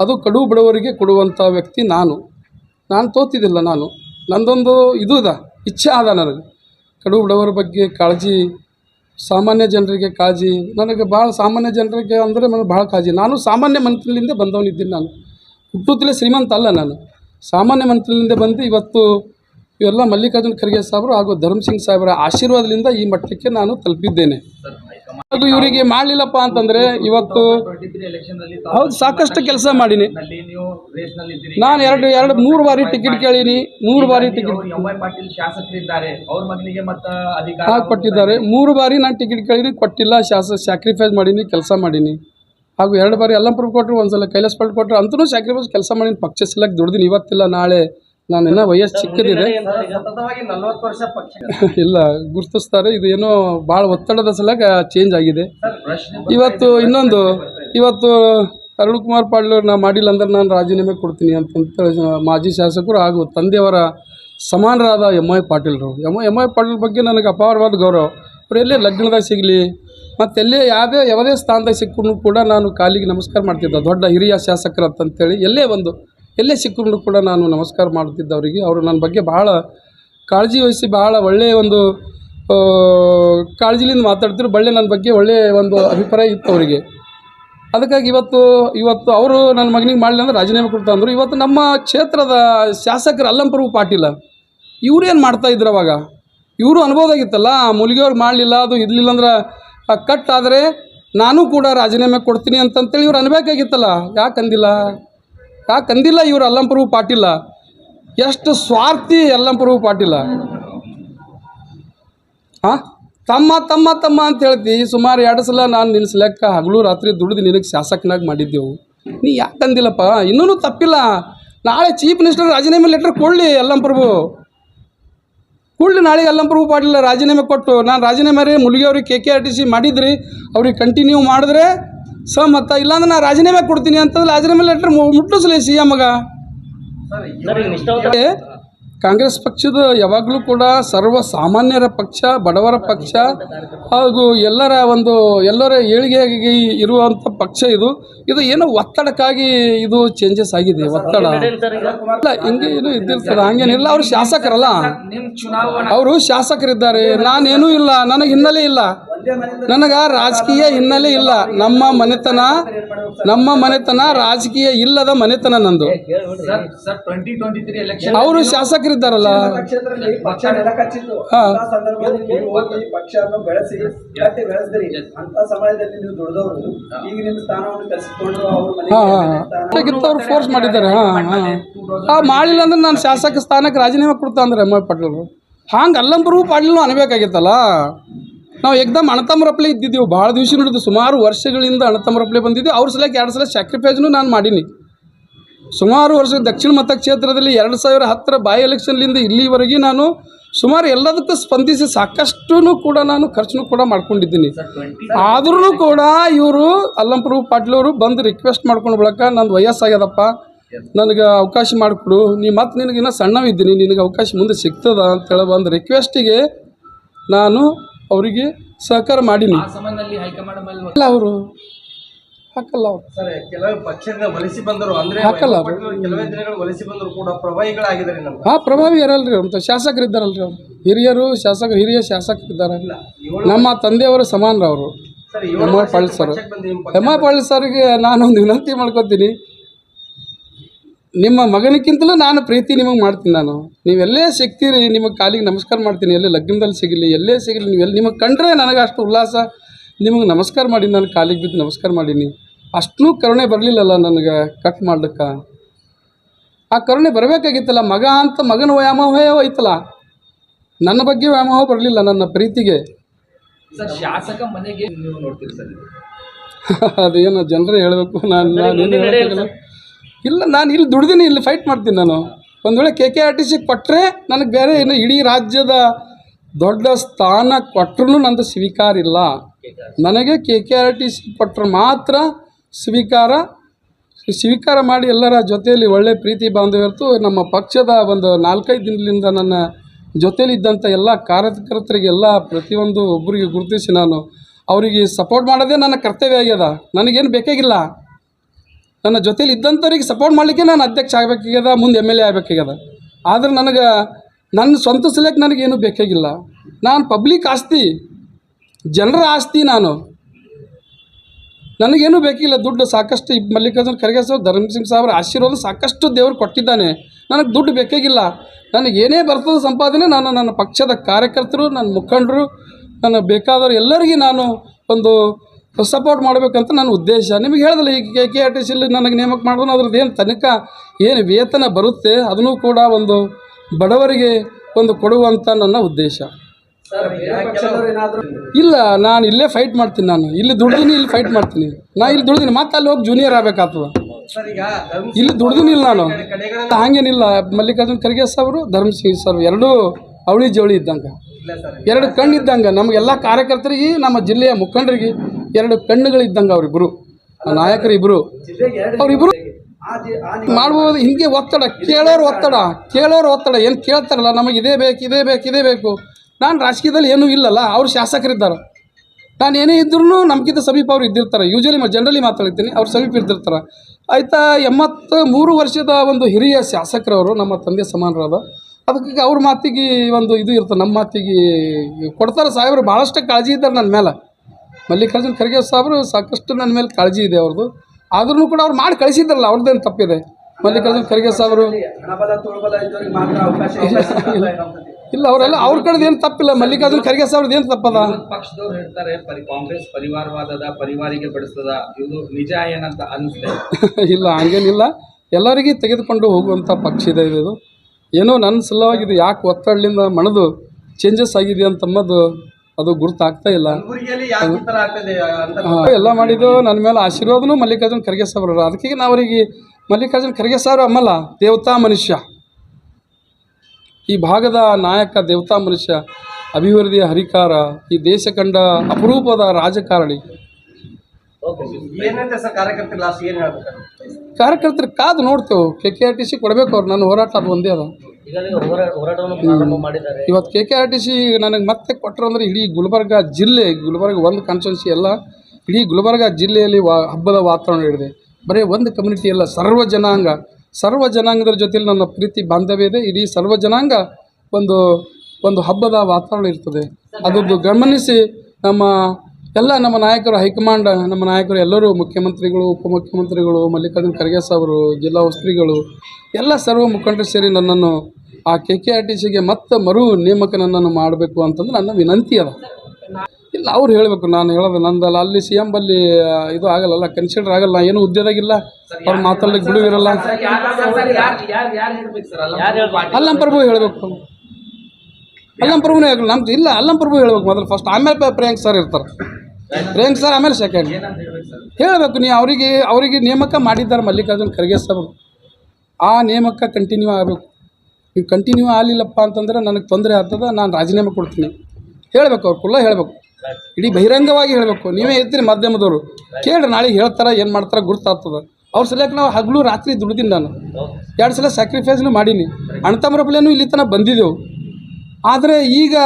ಅದು ಕಡು ಬಡವರಿಗೆ ಕೊಡುವಂಥ ವ್ಯಕ್ತಿ ನಾನು. ನಾನು ತೋತಿದ್ದಿಲ್ಲ ನಾನು. ನಂದೊಂದು ಇದು ಇದೆ, ಇಚ್ಛೆ ಅದ ನನಗೆ. ಕಡು ಬಡವರ ಬಗ್ಗೆ ಕಾಳಜಿ, ಸಾಮಾನ್ಯ ಜನರಿಗೆ ಕಾಳಜಿ. ನನಗೆ ಭಾಳ ಸಾಮಾನ್ಯ ಜನರಿಗೆ ಅಂದರೆ ನನಗೆ ಭಾಳ ಕಾಳಜಿ. ನಾನು ಸಾಮಾನ್ಯ ಮಂತ್ರಿಲಿಂದ ಬಂದವನಿದ್ದೀನಿ ನಾನು. ಹುಟ್ಟುತ್ತಲೇ ಶ್ರೀಮಂತ ಅಲ್ಲ ನಾನು. ಸಾಮಾನ್ಯ ಮಂತ್ರಿಲಿಂದ ಬಂದು ಇವತ್ತು ಇವೆಲ್ಲ ಮಲ್ಲಿಕಾರ್ಜುನ ಖರ್ಗೆ ಸಾಹೇಬರು ಹಾಗೂ ಧರ್ಮಸಿಂಗ್ ಸಾಹೇಬರ ಆಶೀರ್ವಾದದಿಂದ ಈ ಮಟ್ಟಕ್ಕೆ ನಾನು ತಲುಪಿದ್ದೇನೆ. ಅದು ಇವರಿಗೆ ಮಾಡಲಿಲ್ಲಪ್ಪ ಅಂತಂದ್ರೆ ಇವತ್ತು ಹೌದು ಸಾಕಷ್ಟು ಕೆಲಸ ಮಾಡೀನಿ. ನಾನು ಎರಡು ಎರಡು ಮೂರು ಬಾರಿ ಟಿಕೆಟ್ ಕೇಳೀನಿ ಮೂರು ಬಾರಿ ಟಿಕೆಟ್ ಹಾಗೆ ಹಾಕಿ ಕೊಟ್ಟಿದ್ದಾರೆ. ಮೂರು ಬಾರಿ ನಾನು ಟಿಕೆಟ್ ಕೇಳೀನಿ ಕೊಟ್ಟಿಲ್ಲ ಶಾಸ ಸ್ಯಾಕ್ರಿಫೈಸ್ ಮಾಡೀನಿ ಕೆಲಸ ಮಾಡೀನಿ. ಹಾಗೂ ಎರಡು ಬಾರಿ ಅಲ್ಲಂಪುರ ಕೊಟ್ಟರು ಒಂದ್ಸಲ ಕೈಲಾಸ ಪಟ್ಟು ಕೊಟ್ಟರು ಅಂತೂ ಸ್ಯಾಕ್ರಿಫೈಸ್ ಕೆಲಸ ಮಾಡೀನಿ ಪಕ್ಷ ಸಲಕ್ಕೆ ದುಡ್ದಿನಿ ಇವತ್ತಿಲ್ಲ ನಾಳೆ ನಾನು ಇನ್ನೂ ವಯಸ್ಸು ಚಿಕ್ಕದಿದೆ. [LAUGHS] ಇಲ್ಲ ಗುರುತಿಸ್ತಾರೆ. ಇದು ಏನೋ ಭಾಳ ಒತ್ತಡದ ಸಲಕ ಚೇಂಜ್ ಆಗಿದೆ. ಇವತ್ತು ಇನ್ನೊಂದು ಇವತ್ತು ಅರುಳ್ ಕುಮಾರ್ ಪಾಟೀಲ್ ನಾ ಮಾಡಿಲ್ಲ ಅಂದ್ರೆ ನಾನು ರಾಜೀನಾಮೆ ಕೊಡ್ತೀನಿ ಅಂತಂತ ಮಾಜಿ ಶಾಸಕರು ಹಾಗೂ ತಂದೆಯವರ ಸಮಾನರಾದ ಎಂ ಐ ಪಾಟೀಲ್ರು. ಎಂ ಎಂ ಐ ಪಾಟೀಲ್ ಬಗ್ಗೆ ನನಗೆ ಅಪಾರವಾದ ಗೌರವ. ಅವ್ರು ಎಲ್ಲೇ ಲಗ್ನದಾಗ ಸಿಗಲಿ ಮತ್ತು ಎಲ್ಲೇ ಯಾವುದೇ ಯಾವುದೇ ಸ್ಥಾನದಾಗ ಸಿಕ್ಕೂ ಕೂಡ ನಾನು ಕಾಲಿಗೆ ನಮಸ್ಕಾರ ಮಾಡ್ತಿದ್ದೆ. ದೊಡ್ಡ ಹಿರಿಯ ಶಾಸಕರು ಅಂತಂತೇಳಿ ಎಲ್ಲೇ ಒಂದು ಎಲ್ಲೇ ಸಿಕ್ಕೊಂಡ್ರು ಕೂಡ ನಾನು ನಮಸ್ಕಾರ ಮಾಡುತ್ತಿದ್ದವರಿಗೆ, ಅವರು ನನ್ನ ಬಗ್ಗೆ ಭಾಳ ಕಾಳಜಿ ವಹಿಸಿ ಭಾಳ ಒಳ್ಳೆಯ ಒಂದು ಕಾಳಜಿಲಿಂದ ಮಾತಾಡ್ತಿದ್ರು, ಬಳ್ಳೆ ನನ್ನ ಬಗ್ಗೆ ಒಳ್ಳೆಯ ಒಂದು ಅಭಿಪ್ರಾಯ ಇತ್ತು ಅವರಿಗೆ. ಅದಕ್ಕಾಗಿ ಇವತ್ತು ಇವತ್ತು ಅವರು ನನ್ನ ಮಗನಿಗೆ ಮಾಡಲಿಲ್ಲ ಅಂದ್ರೆ ರಾಜೀನಾಮೆ ಕೊಡ್ತಾ ಅಂದರು. ಇವತ್ತು ನಮ್ಮ ಕ್ಷೇತ್ರದ ಶಾಸಕರು ಅಲ್ಲಂಪ್ರಭು ಪಾಟೀಲ, ಇವ್ರು ಏನು ಮಾಡ್ತಾ ಇದ್ರು ಅವಾಗ? ಇವರು ಅನ್ಬೋದಾಗಿತ್ತಲ್ಲ ಮುಲಿಗೆಯವ್ರು ಮಾಡಲಿಲ್ಲ, ಅದು ಇರಲಿಲ್ಲ ಅಂದ್ರೆ ಕಟ್ ಆದರೆ ನಾನು ಕೂಡ ರಾಜೀನಾಮೆ ಕೊಡ್ತೀನಿ ಅಂತಂತೇಳಿ ಇವ್ರು ಅನ್ಬೇಕಾಗಿತ್ತಲ್ಲ. ಯಾಕೆ ಅಂದಿಲ್ಲ? ಯಾಕೆ ಅಂದಿಲ್ಲ ಇವರು ಅಲ್ಲಂಪ್ರಭು ಪಾಟಿಲ್ಲ ಎಷ್ಟು ಸ್ವಾರ್ಥಿ ಅಲ್ಲಂಪ್ರಭು ಪಾಟೀಲ? ಹಾಂ ತಮ್ಮ ತಮ್ಮ ತಮ್ಮ ಅಂತ ಹೇಳ್ತಿ, ಸುಮಾರು ಎರಡು ಸಲ ನಾನು ನಿನ್ನ ಲೆಕ್ಕ ಹಗಲು ರಾತ್ರಿ ದುಡಿದು ನಿನಗೆ ಶಾಸಕನಾಗಿ ಮಾಡಿದ್ದೆವು. ನೀ ಯಾಕೆ ಅಂದಿಲ್ಲಪ್ಪ? ಇನ್ನೂ ತಪ್ಪಿಲ್ಲ. ನಾಳೆ ಚೀಫ್ ಮಿನಿಸ್ಟರ್ ರಾಜೀನಾಮೆ ಲೆಟರ್ ಕೊಡಲಿ ಅಲ್ಲಂಪ್ರಭು ಕೂಡಲಿ ನಾಳೆಗೆ ಅಲ್ಲಂಪ್ರಭು ಪಾಡಿಲ್ಲ ರಾಜೀನಾಮೆ ಕೊಟ್ಟು. ನಾನು ರಾಜೀನಾಮೆ ರೀ, ಮುಲಿಗೆ ಅವ್ರಿಗೆ K K R T C ಮಾಡಿದ್ರಿ. ಅವ್ರಿಗೆ ಕಂಟಿನ್ಯೂ ಮಾಡಿದ್ರೆ ಸಹಮತ ಇಲ್ಲಾಂದ್ರೆ ನಾನು ರಾಜೀನಾಮೆ ಕೊಡ್ತೀನಿ ಅಂತಂದ್ರೆ ರಾಜೀನಾಮೆ ಲೆಟರ್ ಮುಟ್ಟಿಸ್ಲಿ ಸಿ ಎಮ್ಗ ಕಾಂಗ್ರೆಸ್ ಪಕ್ಷದ ಯಾವಾಗಲೂ ಕೂಡ ಸರ್ವ ಸಾಮಾನ್ಯರ ಪಕ್ಷ ಬಡವರ ಪಕ್ಷ ಹಾಗೂ ಎಲ್ಲರ ಒಂದು ಎಲ್ಲರ ಏಳಿಗೆಯಾಗಿ ಇರುವಂಥ ಪಕ್ಷ ಇದು. ಇದು ಏನೋ ಒತ್ತಡಕ್ಕಾಗಿ ಇದು ಚೇಂಜಸ್ ಆಗಿದೆ, ಒತ್ತಡ. ಇಲ್ಲ ಹಿಂಗೆ ಏನು ಇದ್ದಿರ್ತದ ಹಂಗೇನಿಲ್ಲ ಅವ್ರು ಶಾಸಕರಲ್ಲ. ಅವರು ಶಾಸಕರಿದ್ದಾರೆ. ನಾನೇನೂ ಇಲ್ಲ. ನನಗೆ ಹಿನ್ನೆಲೆ ಇಲ್ಲ. ನನಗೆ ರಾಜಕೀಯ ಹಿನ್ನೆಲೆ ಇಲ್ಲ. ನಮ್ಮ ಮನೆತನ ನಮ್ಮ ಮನೆತನ ರಾಜಕೀಯ ಇಲ್ಲದ ಮನೆತನ ನಂದು. ಅವರು ಶಾಸಕರಿದ್ದಾರಲ್ಲ. ಬೆಳೆಸಿ ಅಂತ ಸ್ಥಾನವನ್ನು ಹಾಂ ಹಾಂ ಹಾಂ. ಅವ್ರು ಫೋರ್ಸ್ ಮಾಡಿದ್ದಾರೆ. ಹಾಂ ಹಾಂ. ಹಾಂ ಮಾಡಿಲ್ಲ ಅಂದ್ರೆ ನಾನು ಶಾಸಕ ಸ್ಥಾನಕ್ಕೆ ರಾಜೀನಾಮೆ ಕೊಡ್ತಾ ಅಂದ್ರೆ ಎಂ ಎ ಪಾಟೀಲ್ರು ಹಂಗೆ ಅಲ್ಲಂಬರು ಪಾಟೀಲ್ನು ಅನ್ಬೇಕಾಗಿತ್ತಲ್ಲ? ನಾವು ಎಕ್ದಮ್ ಅಣತಮ್ಮರಪ್ಲೆ ಇದ್ದಿದ್ದೀವಿ. ಭಾಳ ದಿವಸ ಹಿಡಿದು ಸುಮಾರು ವರ್ಷಗಳಿಂದ ಅಣತಮ್ಮರಪ್ಲೆ ಬಂದಿದ್ದೀವಿ ಅವ್ರ ಸಲಕ್ಕೆ ಎರಡು ಸಲ ಸ್ಯಾಕ್ರಿಫೈಸ್ನು ನಾನು ಮಾಡೀನಿ. ಸುಮಾರು ವರ್ಷ ದಕ್ಷಿಣ ಮತಕ್ಷೇತ್ರದಲ್ಲಿ ಎರಡು ಸಾವಿರ ಹತ್ತರ ಬೈ ಎಲೆಕ್ಷನ್ಲಿಂದ ಇಲ್ಲಿವರೆಗೆ ನಾನು ಸುಮಾರು ಎಲ್ಲದಕ್ಕೂ ಸ್ಪಂದಿಸಿ ಸಾಕಷ್ಟು ಕೂಡ ನಾನು ಖರ್ಚು ಕೂಡ ಮಾಡ್ಕೊಂಡಿದ್ದೀನಿ. ಆದ್ರೂ ಕೂಡ ಇವರು ಅಲ್ಲಂಪ್ರಭು ಪಾಟೀಲ್ ಅವರು ಬಂದು ರಿಕ್ವೆಸ್ಟ್ ಮಾಡ್ಕೊಂಡು ಬಳಕ ನಂದು ವಯಸ್ಸಾಗ್ಯದಪ್ಪ. ನನಗೆ ಅವಕಾಶ ಮಾಡಿಕೊಡು. ನೀ ಮತ್ತೆ ನಿನಗೆ ಇನ್ನೂ ಸಣ್ಣವಿದ್ದೀನಿ. ನಿನಗೆ ಅವಕಾಶ ಮುಂದೆ ಸಿಗ್ತದ ಅಂತೇಳಿ ಒಂದು ರಿಕ್ವೆಸ್ಟಿಗೆ ನಾನು ಅವರಿಗೆ ಸಹಕಾರ ಮಾಡೀನಿ. ಇಲ್ಲ ಅವರು. ಹಾಕಲ್ಲ ಅವರು. ಸರ್ ಕೆಲವೇ ಪಕ್ಷದ ವಲಸಿ ಬಂದರು ಅಂದ್ರೆ ಹಾಕಲ್ಲ ಅವರು. ಕೆಲವೇ ದಿನಗಳು ವಲಸಿ ಬಂದರು ಕೂಡ ಪ್ರಭಾವಿಗಳಾಗಿದ್ದಾರೆ ನಮ್ಮ ಆ ಪ್ರಭಾವಿ ಯಾರಲ್ರಿ ಅಂತ ಶಾಸಕರಿದ್ದಾರಲ್ರಿ ಅವ್ರು. ಹಿರಿಯರು ಶಾಸಕರು ಹಿರಿಯ ಶಾಸಕರಿದ್ದಾರೆ ನಮ್ಮ ತಂದೆಯವರು ಸಮಾನರು ಅವರು. Sir M R Patil sir ಬಂದು ನಿಮ್ಮ ಎಂ ಆರ್ ಪಾಟೀಲ್ ಸರ್ಗೆ ನಾನೊಂದು ವಿನಂತಿ ಮಾಡ್ಕೊತೀನಿ. ನಿಮ್ಮ ಮಗನಿಗಿಂತಲೂ ನಾನು ಪ್ರೀತಿ ನಿಮಗೆ ಮಾಡ್ತೀನಿ ನಾನು. ನೀವೆಲ್ಲೇ ಸಿಗ್ತೀರಿ ನಿಮಗೆ ಕಾಲಿಗೆ ನಮಸ್ಕಾರ ಮಾಡ್ತೀನಿ. ಎಲ್ಲೇ ಲಗ್ನದಲ್ಲಿ ಸಿಗಲಿ ಎಲ್ಲೇ ಸಿಗಲಿ ನೀವು ಎಲ್ಲಿ ನಿಮಗೆ ಕಂಡ್ರೆ ನನಗೆ ಅಷ್ಟು ಉಲ್ಲಾಸ ನಿಮಗೆ ನಮಸ್ಕಾರ ಮಾಡಿ ನಾನು ಕಾಲಿಗೆ ಬಿದ್ದು ನಮಸ್ಕಾರ ಮಾಡೀನಿ. ಅಷ್ಟೂ ಕರುಣೆ ಬರಲಿಲ್ಲಲ್ಲ ನನಗೆ ಕಟ್ ಮಾಡ್ಲಿಕ್ಕೆ. ಆ ಕರುಣೆ ಬರಬೇಕಾಗಿತ್ತಲ್ಲ ಮಗ ಅಂತ ಮಗನ ವ್ಯಾಮೋಹೇ ಹೋಯ್ತಲ್ಲ. ನನ್ನ ಬಗ್ಗೆ ವ್ಯಾಮೋಹ ಬರಲಿಲ್ಲ ನನ್ನ ಪ್ರೀತಿಗೆ. ಶಾಸಕ ಮನೆಗೆ ನೀವು ನೋಡ್ತೀರಿ ಸರ್? ಇದು. ಅದೇನು ಜನರೇ ಹೇಳಬೇಕು ನಾನು ನಾನು ಇಲ್ಲ ನಾನು ಇಲ್ಲಿ ದುಡ್ದೀನಿ ಇಲ್ಲಿ ಫೈಟ್ ಮಾಡ್ತೀನಿ ನಾನು. ಒಂದು ವೇಳೆ K K R T C ಕೊಟ್ಟರೆ ನನಗೆ ಬೇರೆ ಏನು ಇಡೀ ರಾಜ್ಯದ ದೊಡ್ಡ ಸ್ಥಾನ ಕೊಟ್ಟರು ನಂದು ಸ್ವೀಕಾರ ಇಲ್ಲ ನನಗೆ K K R T C ಕೊಟ್ಟರೆ ಮಾತ್ರ ಸ್ವೀಕಾರ ಸ್ವೀಕಾರ ಮಾಡಿ ಎಲ್ಲರ ಜೊತೆಯಲ್ಲಿ ಒಳ್ಳೆ ಪ್ರೀತಿ ಬಾಂಧವ್ಯರ್ತು ನಮ್ಮ ಪಕ್ಷದ ಒಂದು ನಾಲ್ಕೈದು ದಿನದಿಂದ ನನ್ನ ಜೊತೆಯಲ್ಲಿದ್ದಂಥ ಎಲ್ಲ ಕಾರ್ಯಕರ್ತರಿಗೆ, ಎಲ್ಲ ಪ್ರತಿಯೊಂದು ಒಬ್ಬರಿಗೆ ಗುರುತಿಸಿ ನಾನು ಅವರಿಗೆ ಸಪೋರ್ಟ್ ಮಾಡೋದೇ ನನ್ನ ಕರ್ತವ್ಯ ಆಗ್ಯದ. ನನಗೇನು ಬೇಕಾಗಿಲ್ಲ. ನನ್ನ ಜೊತೇಲಿ ಇದ್ದಂಥವ್ರಿಗೆ ಸಪೋರ್ಟ್ ಮಾಡಲಿಕ್ಕೆ ನಾನು ಅಧ್ಯಕ್ಷ ಆಗಬೇಕಾಗ್ಯದ, ಮುಂದೆ ಎಂ ಎಲ್ ಎ ಆಗಬೇಕಾಗ್ಯದ. ಆದ್ರೆ ನನಗೆ, ನನ್ನ ಸ್ವಂತ ಸಲಕ್ಕೆ ನನಗೇನು ಬೇಕಾಗಿಲ್ಲ. ನಾನು ಪಬ್ಲಿಕ್ ಆಸ್ತಿ ಜನರ ಆಸ್ತಿ ನಾನು. ನನಗೇನು ಬೇಕಿಲ್ಲ, ದುಡ್ಡು ಸಾಕಷ್ಟು ಮಲ್ಲಿಕಾರ್ಜುನ ಖರ್ಗೆ ಸಾಹೇಬ್ ಧರ್ಮಸಿಂಗ್ ಸಾಹೇಬ್ರ ಆಶೀರ್ವಾದ ಸಾಕಷ್ಟು ದೇವರು ಕೊಟ್ಟಿದ್ದಾನೆ. ನನಗೆ ದುಡ್ಡು ಬೇಕಾಗಿಲ್ಲ. ನನಗೆ ಏನೇ ಬರ್ತದೆ ಸಂಪಾದನೆ, ನಾನು ನನ್ನ ಪಕ್ಷದ ಕಾರ್ಯಕರ್ತರು, ನನ್ನ ಮುಖಂಡರು, ನನ್ನ ಬೇಕಾದವರು ಎಲ್ಲರಿಗೂ ನಾನು ಒಂದು ಸಪೋರ್ಟ್ ಮಾಡಬೇಕಂತ ನನ್ನ ಉದ್ದೇಶ. ನಿಮಗೆ ಹೇಳಿದಲ್ಲ, ಈ ಕೆ ಕೆ ಆರ್ ಟಿ ಸಿಲಿ ನನಗೆ ನೇಮಕ ಮಾಡಿದ್ರು ಅದ್ರದ್ದು ಏನು ತನಕ ಏನು ವೇತನ ಬರುತ್ತೆ, ಅದನ್ನು ಕೂಡ ಒಂದು ಬಡವರಿಗೆ ಒಂದು ಕೊಡುವಂಥ ನನ್ನ ಉದ್ದೇಶ. ಸರ್ ಇಲ್ಲ ನಾನು ಇಲ್ಲೇ ಫೈಟ್ ಮಾಡ್ತೀನಿ ನಾನು. ಇಲ್ಲಿ ದುಡ್ದಿನಿ ಇಲ್ಲಿ ಫೈಟ್ ಮಾಡ್ತೀನಿ. ನಾ ಇಲ್ಲಿ ದುಡ್ದಿನಿ ಮತ್ತೆ ಅಲ್ಲಿ ಹೋಗಿ ಜೂನಿಯರ್ ಆಗಬೇಕಾಗ್ತದೆ. ಸರ್ ಇಲ್ಲಿ ದುಡ್ದಿನಿಲ್ಲ ನಾನು. ಹಾಗೇನಿಲ್ಲ ಮಲ್ಲಿಕಾರ್ಜುನ್ ಖರ್ಗೆ ಸಾಹೇಬರು ಧರ್ಮಸಿಂಗ್ ಸರ್ ಎರಡೂ ಅವಳಿ ಜವಳಿ ಇದ್ದಂಗೆ. ಇಲ್ಲ ಸರ್ ಎರಡು ಕಣ್ಣು ಇದ್ದಂಗೆ. ನಮಗೆಲ್ಲ ಕಾರ್ಯಕರ್ತರಿಗೆ ನಮ್ಮ ಜಿಲ್ಲೆಯ ಮುಖಂಡರಿಗೆ ಎರಡು ಕಣ್ಣುಗಳು ಇದ್ದಂಗೆ ಅವರಿಬ್ಬರು ನಾಯಕರು ಇಬ್ಬರು ಅವರಿಬ್ರು ಎರಡು ಅವರಿಬ್ಬರು ಮಾಡ್ಬೋದು ಹಿಂಗೆ ಒತ್ತಡ ಕೇಳೋರು ಒತ್ತಡ ಕೇಳೋರು ಒತ್ತಡ. ಏನು ಕೇಳ್ತಾರಲ್ಲ ನಮಗೆ ಇದೇ ಬೇಕು ಇದೇ ಬೇಕು ಇದೇ ಬೇಕು. ನಾನು ರಾಜಕೀಯದಲ್ಲಿ ಏನೂ ಇಲ್ಲಲ್ಲ ಅವರು ಶಾಸಕರಿದ್ದಾರೆ ನಾನು ಏನೇ ಇದ್ರೂ ನಮಗಿಂತ ಸಮೀಪ ಅವ್ರು ಇದ್ದಿರ್ತಾರೆ ಯೂಶಲಿ ಜನರಲಿ ಮಾತಾಡ್ತೀನಿ ಅವ್ರು ಸಮೀಪ ಇದ್ದಿರ್ತಾರೆ ಆಯಿತಾ ಎಂಬತ್ತು ಮೂರು ವರ್ಷದ ಒಂದು ಹಿರಿಯ ಶಾಸಕರವರು ನಮ್ಮ ತಂದೆ ಸಮಾನರಾದ ಅದಕ್ಕೆ ಅವ್ರ ಮಾತಿಗೆ ಒಂದು ಇದು ಇರ್ತದೆ ನಮ್ಮ ಮಾತಿಗೆ ಕೊಡ್ತಾರೆ ಸಾಹೇಬರು ಭಾಳಷ್ಟು ಕಾಳಜಿ ಇದ್ದಾರೆ ನನ್ನ ಮೇಲೆ ಮಲ್ಲಿಕಾರ್ಜುನ್ ಖರ್ಗೆ ಸಾಹೇಬರು ಸಾಕಷ್ಟು ನನ್ನ ಮೇಲೆ ಕಾಳಜಿ ಇದೆ ಅವ್ರದ್ದು ಆದ್ರೂ ಕೂಡ ಅವ್ರು ಮಾಡಿ ಕಳಿಸಿದ್ರಲ್ಲ ಅವ್ರದ್ದೇನು ತಪ್ಪಿದೆ ಮಲ್ಲಿಕಾರ್ಜುನ್ ಖರ್ಗೆ ಸಾಹೇಬರು ಇಲ್ಲ ಅಂತ ಅವರೆಲ್ಲ ಅವ್ರ ಕಡೆದು ಏನು ತಪ್ಪಿಲ್ಲ? ಮಲ್ಲಿಕಾರ್ಜುನ್ ಖರ್ಗೆ ಸಾಹೇಬ್ರದ್ದು ಏನು ತಪ್ಪದ? ಪಕ್ಷದವ್ರು ಹೇಳ್ತಾರೆ ಪರಿ ಕಾಂಗ್ರೆಸ್ ಪರಿವಾರವಾದದ ಪರಿವಾರಿಗೆ ಬಡಿಸ್ತದ ಇದು ನಿಜ ಏನಂತ ಅನಿಸ್ತದೆ [LAUGHS] ಇಲ್ಲ ಹಂಗೇನಿಲ್ಲ. ಎಲ್ಲರಿಗೂ ತೆಗೆದುಕೊಂಡು ಹೋಗುವಂಥ ಪಕ್ಷ ಇದೆ ಇದು. ಏನೋ ನನ್ನ ಸಲುವಾಗಿ ಇದು ಯಾಕೆ ಒತ್ತಡಲಿಂದ ಮಣದು ಚೇಂಜಸ್ ಆಗಿದೆ ಅಂತಮ್ಮದು ಅದು ಗುರುತಾಗ್ತಾ ಇಲ್ಲ. ಅಂತ ಎಲ್ಲ ಮಾಡಿದ್ದು ನನ್ನ ಮೇಲೆ ಆಶೀರ್ವಾದನೂ ಮಲ್ಲಿಕಾರ್ಜುನ್ ಖರ್ಗೆ ಸಾವಿರ. ಅದಕ್ಕೆ ನಾವು ಅವರಿಗೆ ಮಲ್ಲಿಕಾರ್ಜುನ್ ಖರ್ಗೆ ಸಾವ್ರ ಅಮ್ಮಲ್ಲ ದೇವತಾ ಮನುಷ್ಯ. ಈ ಭಾಗದ ನಾಯಕ ದೇವತಾ ಮನುಷ್ಯ ಅಭಿವೃದ್ಧಿಯ ಹರಿಕಾರ ಈ ದೇಶ ಕಂಡ ಅಪರೂಪದ ರಾಜಕಾರಣಿ. ಕಾರ್ಯಕರ್ತರು ಕಾದು ನೋಡ್ತೇವೆ. K K R T C ಕೊಡಬೇಕು ಅವ್ರು. ನನ್ನ ಹೋರಾಟ ಅದು ಒಂದೇ ಅದ. ಇವತ್ತು K K R T C ನನಗೆ ಮತ್ತೆ ಕೊಟ್ಟರು ಅಂದರೆ ಇಡೀ ಗುಲ್ಬರ್ಗ ಜಿಲ್ಲೆ ಗುಲ್ಬರ್ಗ ಒಂದು ಕಾನ್ಸ್ಟಿಟ್ಯೂನ್ಸಿ ಎಲ್ಲ ಇಡೀ ಗುಲ್ಬರ್ಗ ಜಿಲ್ಲೆಯಲ್ಲಿ ವಾ ಹಬ್ಬದ ವಾತಾವರಣ ಹಿಡಿದೆ ಬರೀ ಒಂದು ಕಮ್ಯುನಿಟಿ ಅಲ್ಲ ಸರ್ವ ಜನಾಂಗ. ಸರ್ವ ಜನಾಂಗದ ಜೊತೆಲಿ ನನ್ನ ಪ್ರೀತಿ ಬಾಂಧವ್ಯ ಇದೆ. ಇಡೀ ಸರ್ವ ಜನಾಂಗ ಒಂದು ಒಂದು ಹಬ್ಬದ ವಾತಾವರಣ ಇರ್ತದೆ. ಅದರದ್ದು ಗಮನಿಸಿ ನಮ್ಮ ಎಲ್ಲ ನಮ್ಮ ನಾಯಕರು, ಹೈಕಮಾಂಡ್ ನಮ್ಮ ನಾಯಕರು, ಎಲ್ಲರೂ ಮುಖ್ಯಮಂತ್ರಿಗಳು, ಉಪಮುಖ್ಯಮಂತ್ರಿಗಳು, ಮಲ್ಲಿಕಾರ್ಜುನ ಖರ್ಗೆ ಸಾವರು, ಜಿಲ್ಲಾ ಉಸ್ತ್ರಿಗಳು ಎಲ್ಲ ಸರ್ವ ಮುಖಂಡರು ಸೇರಿ ನನ್ನನ್ನು ಆ ಕೆ ಕೆ ಆರ್ ಟಿ ಸಿಗೆ ಮತ್ತೆ ಮರು ನೇಮಕ ನನ್ನನ್ನು ಮಾಡಬೇಕು ಅಂತಂದ್ರೆ ನನ್ನ ವಿನಂತಿ ಅದ. ಇಲ್ಲ ಅವ್ರು ಹೇಳಬೇಕು ನಾನು ಹೇಳೋದು ನಂದಲ್ಲ. ಅಲ್ಲಿ ಸಿ ಎಂ ಬಲ್ಲಿ ಇದು ಆಗಲ್ಲಲ್ಲ ಕನ್ಸಿಡರ್ ಆಗಲ್ಲ ಏನು ಉದ್ಯೋಗಿಲ್ಲ ಅವ್ರು ಮಾತಾಡ್ಲಿಕ್ಕೆ ಬಿಡುವಿರಲ್ಲ. ಅಲ್ಲಂ ಪ್ರಭು ಹೇಳಬೇಕು. ಅಲ್ಲಂ ಪ್ರಭುನೇ ಹೇಳಿ ನಮ್ದು ಇಲ್ಲ ಅಲ್ಲಂ ಪ್ರಭು ಹೇಳ್ಬೇಕು ಮೊದಲು ಫಸ್ಟ್ ಆಮೇಲೆ ಪ- ಪ್ರಿಯಾಂಕ್ ಸರ್ ಇರ್ತಾರೆ. ಪ್ರಿಯಾಂಕ್ ಸರ್ ಆಮೇಲೆ ಸೆಕೆಂಡ್ ಹೇಳಬೇಕು ನೀವು ಅವರಿಗೆ ಅವರಿಗೆ ನೇಮಕ ಮಾಡಿದ್ದಾರೆ ಮಲ್ಲಿಕಾರ್ಜುನ್ ಖರ್ಗೆ ಸರ್ ಆ ನೇಮಕ ಕಂಟಿನ್ಯೂ ಆಗಬೇಕು. ನೀವು ಕಂಟಿನ್ಯೂ ಆಗಲಿಲ್ಲಪ್ಪ ಅಂತಂದ್ರೆ ನನಗೆ ತೊಂದರೆ ಆಗ್ತದೆ ನಾನು ರಾಜೀನಾಮೆ ಕೊಡ್ತೀನಿ. ಹೇಳಬೇಕು ಅವ್ರ ಕುಲ್ಲ ಹೇಳಬೇಕು. ಇಡೀ ಬಹಿರಂಗವಾಗಿ ಹೇಳಬೇಕು. ನೀವೇ ಇರ್ತೀರಿ ಮಾಧ್ಯಮದವರು. ಕೇಳ್ರಿ ನಾಳೆ ಹೇಳ್ತಾರೆ ಏನು ಮಾಡ್ತಾರೆ ಗುರ್ತಾಗ್ತದೆ. ಅವ್ರ ಸಲಕ್ಕೆ ನಾವು ಹಗಲು ರಾತ್ರಿ ದುಡ್ದೀನಿ ನಾನು. ಎರಡು ಸಲ ಸ್ಯಾಕ್ರಿಫೈಸ್ನು ಮಾಡೀನಿ. ಅಣ್ತಮ್ಮರ ಬಳಿಯೂ ಇಲ್ಲಿ ತನಕ ಬಂದಿದ್ದೆವು. ಆದರೆ ಈಗ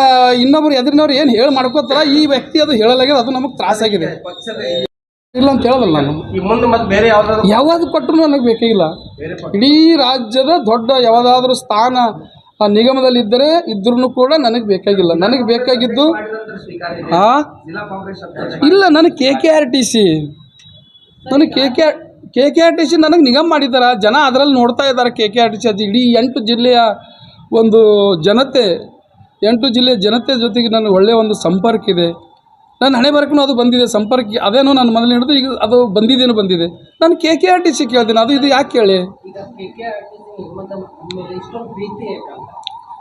ಇನ್ನೊಬ್ರು ಎದುರಿನವ್ರು ಏನು ಹೇಳಿ ಮಾಡ್ಕೋತಾರ ಈ ವ್ಯಕ್ತಿ ಅದು ಹೇಳಲಾಗಿದೆ ಅದು ನಮಗೆ ತ್ರಾಸಾಗಿದೆ. ಇಲ್ಲ ಅಂತ ಹೇಳೋದಲ್ಲ ನಾನು. ಯಾವಾಗ ಕೊಟ್ಟರು ನನಗೆ ಬೇಕಾಗಿಲ್ಲ. ಇಡೀ ರಾಜ್ಯದ ದೊಡ್ಡ ಯಾವುದಾದ್ರೂ ಸ್ಥಾನ ಆ ನಿಗಮದಲ್ಲಿದ್ದರೆ ಇದ್ರೂ ಕೂಡ ನನಗೆ ಬೇಕಾಗಿಲ್ಲ. ನನಗೆ ಬೇಕಾಗಿದ್ದು ಆ? ಇಲ್ಲ ನನಗೆ K K R T C ನನಗೆ K K K K R T C ನನಗೆ ನಿಗಮ ಮಾಡಿದ್ದಾರೆ ಜನ ಅದರಲ್ಲಿ ನೋಡ್ತಾ ಇದ್ದಾರೆ K K R T C ಅದು. ಇಡೀ ಎಂಟು ಜಿಲ್ಲೆಯ ಒಂದು ಜನತೆ, ಎಂಟು ಜಿಲ್ಲೆಯ ಜನತೆ ಜೊತೆಗೆ ನನಗೆ ಒಳ್ಳೆಯ ಒಂದು ಸಂಪರ್ಕ ಇದೆ ನನ್ನ ಹಣೆ ಬರಕ್ಕೂ ಅದು ಬಂದಿದೆ ಸಂಪರ್ಕ ಅದೇನೋ ನಾನು ಮನೇಲಿ ಹಿಡಿದು ಈಗ ಅದು ಬಂದಿದ್ದೇನು ಬಂದಿದೆ. ನಾನು K K R T C ಕೇಳ್ತೀನಿ ಅದು ಇದು ಯಾಕೆ ಕೇಳಿ?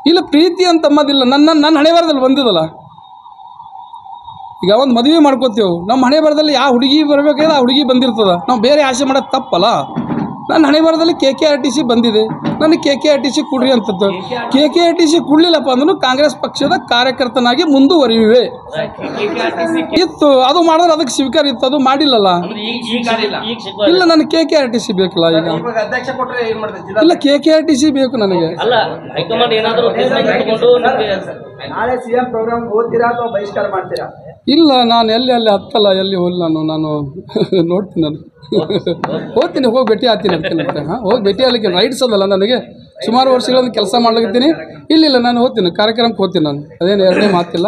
ಇಲ್ಲ ಪ್ರೀತಿ ಅಂತ ಅಮ್ಮದಿಲ್ಲ ನನ್ನ ನನ್ನ ಹಣೆ ಬರದಲ್ಲಿ ಬಂದಿದಲ್ಲ. ಈಗ ಒಂದು ಮದುವೆ ಮಾಡ್ಕೋತೇವೆ. ನಮ್ಮ ಹಣೆ ಬರದಲ್ಲಿ ಯಾವ ಹುಡುಗಿ ಬರಬೇಕಾದ್ರೆ ಆ ಹುಡುಗಿ ಬಂದಿರ್ತದ. ನಾವು ಬೇರೆ ಆಸೆ ಮಾಡೋದು ತಪ್ಪಲ್ಲ. ನನ್ನ ಹಣೆ ಬರದಲ್ಲಿ K K R T C ಬಂದಿದೆ. ನನಗೆ K K R T C ಕೊಡ್ರಿ ಅಂತದ್ದು. K K R T C ಕೊಡಲಿಲ್ಲಪ್ಪ ಅಂದ್ರೂ ಕಾಂಗ್ರೆಸ್ ಪಕ್ಷದ ಕಾರ್ಯಕರ್ತನಾಗಿ ಮುಂದುವರಿಯುವೆ. ಇತ್ತು ಅದು ಮಾಡಿದ್ರೆ ಅದಕ್ಕೆ ಸ್ವೀಕಾರ ಇತ್ತು ಅದು ಮಾಡಿಲ್ಲಲ್ಲ. ಇಲ್ಲ ನನಗೆ K K R T C ಬೇಕಲ್ಲ ಈಗ. ಇವಾಗ ಅಧ್ಯಕ್ಷ ಕೊಟ್ರೆ ಏನ್ ಮಾಡ್ತಾರೆ? ಇಲ್ಲ K K R T C ಬೇಕು ನನಗೆ. ಅಲ್ಲ ಹೈಕಮಾಂಡ್ ಏನಾದರೂ ತಗೊಂಡು ನಿಮಗೆ ನಾಳೆ ಸಿಎಂ ಪ್ರೋಗ್ರಾಮ್ ಓದ್ತೀರಾ ಅಥವಾ ಬಹಿಷ್ಕಾರ ಮಾಡ್ತೀರಾ? ಇಲ್ಲ ನಾನು ಎಲ್ಲಿ ಅಲ್ಲಿ ಹತ್ತಲ್ಲ ಎಲ್ಲಿ ಹೋಗಿ ನಾನು ನಾನು [LAUGHS] ನೋಡ್ತೀನಿ ನಾನು. ಹೋಗ್ತೀನಿ ಹೋಗಿ ಭೇಟಿ ಆಗ್ತೀನಿ ಅಂತ ಹಾಂ ಹೋಗಿ ಭೇಟಿ ಆಗ್ಲಿಕ್ಕೆ ರೈಟ್ಸ್ ಅದಲ್ಲ ನನಗೆ ಸುಮಾರು ವರ್ಷಗಳಿಂದ ಕೆಲಸ ಮಾಡ್ಲಿಕ್ಕಿದ್ದೀನಿ. ಇಲ್ಲ ನಾನು ಹೋಗ್ತೀನಿ. ಕಾರ್ಯಕ್ರಮಕ್ಕೆ ಹೋಗ್ತೀನಿ ನಾನು. ಅದೇನು ಎರಡನೇ ಮಾತಿಲ್ಲ.